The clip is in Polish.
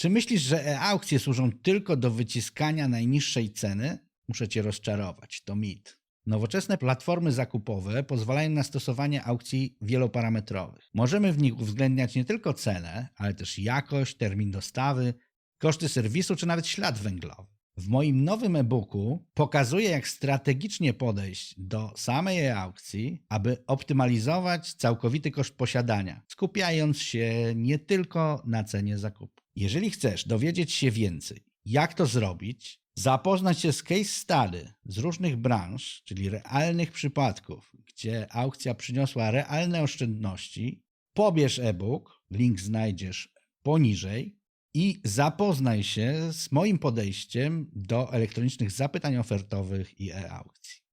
Czy myślisz, że e-aukcje służą tylko do wyciskania najniższej ceny? Muszę cię rozczarować, to mit. Nowoczesne platformy zakupowe pozwalają na stosowanie aukcji wieloparametrowych. Możemy w nich uwzględniać nie tylko cenę, ale też jakość, termin dostawy, koszty serwisu czy nawet ślad węglowy. W moim nowym e-booku pokazuję, jak strategicznie podejść do samej e-aukcji, aby optymalizować całkowity koszt posiadania, skupiając się nie tylko na cenie zakupu. Jeżeli chcesz dowiedzieć się więcej, jak to zrobić, zapoznać się z case study z różnych branż, czyli realnych przypadków, gdzie aukcja przyniosła realne oszczędności, pobierz e-book, link znajdziesz poniżej i zapoznaj się z moim podejściem do elektronicznych zapytań ofertowych i e-aukcji.